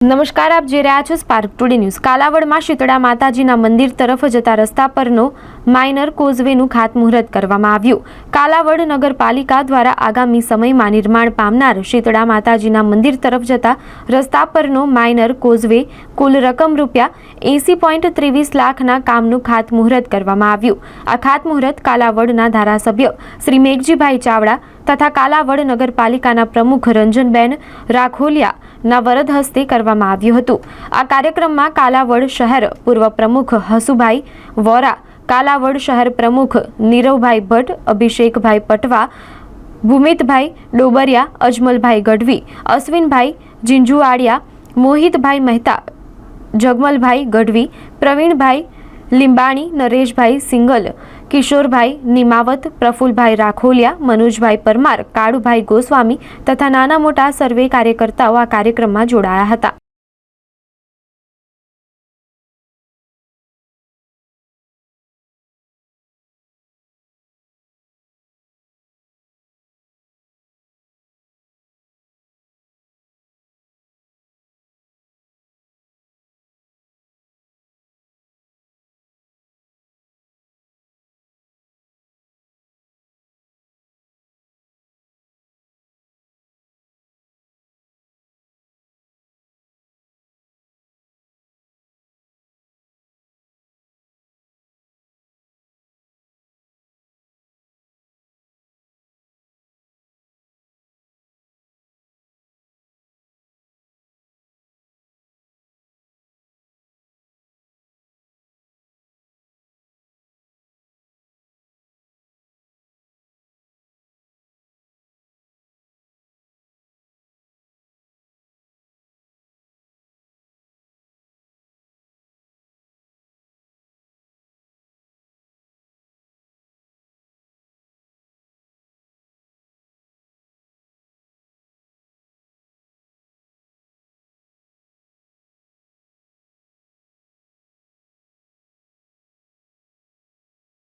નમસ્કાર, આપ જે રહ્યા છો સ્પાર્ક ટુડે ન્યૂઝ કાલાવડમાં શીતળા માતાજીના મંદિર તરફ જતા રસ્તા પરનો માઇનર કોઝવેનું ખાતમુહૂર્ત કરવામાં આવ્યું. કાલાવડ નગરપાલિકા દ્વારા આગામી સમયમાં નિર્માણ પામનાર શીતળા માતાજીના મંદિર તરફ જતા રસ્તા પરનો માઇનર કોઝવે કુલ રકમ રૂપિયા એસી પોઈન્ટ ત્રેવીસ લાખના કામનું ખાતમુહૂર્ત કરવામાં આવ્યું. આ ખાતમુહૂર્ત કાલાવડના ધારાસભ્ય શ્રી મેઘજીભાઈ ચાવડા તથા કાલાવડ નગરપાલિકાના પ્રમુખ રંજનબેન રાખોલિયાના વરદ હસ્તે કરવામાં આવ્યું હતું. આ કાર્યક્રમમાં કાલાવડ શહેર પૂર્વ પ્રમુખ હસુભાઈ વોરા કાલાવડ શહેર પ્રમુખ નીરવભાઈ ભટ્ટ, અભિષેકભાઈ પટવા, ભૂમિતભાઈ ડોબરિયા, અજમલભાઈ ગઢવી, અશ્વિનભાઈ જિંજુઆડિયા મોહિતભાઈ મહેતા, જગમલભાઈ ગઢવી, પ્રવીણભાઈ લીંબાણી, નરેશભાઈ સિંગલ, કિશોરભાઈ નિમાવત, પ્રફુલભાઈ રાખોલિયા, મનોજભાઈ પરમાર, કાળુભાઈ ગોસ્વામી તથા નાના મોટા સર્વે કાર્યકર્તાઓ આ કાર્યક્રમમાં જોડાયા હતા.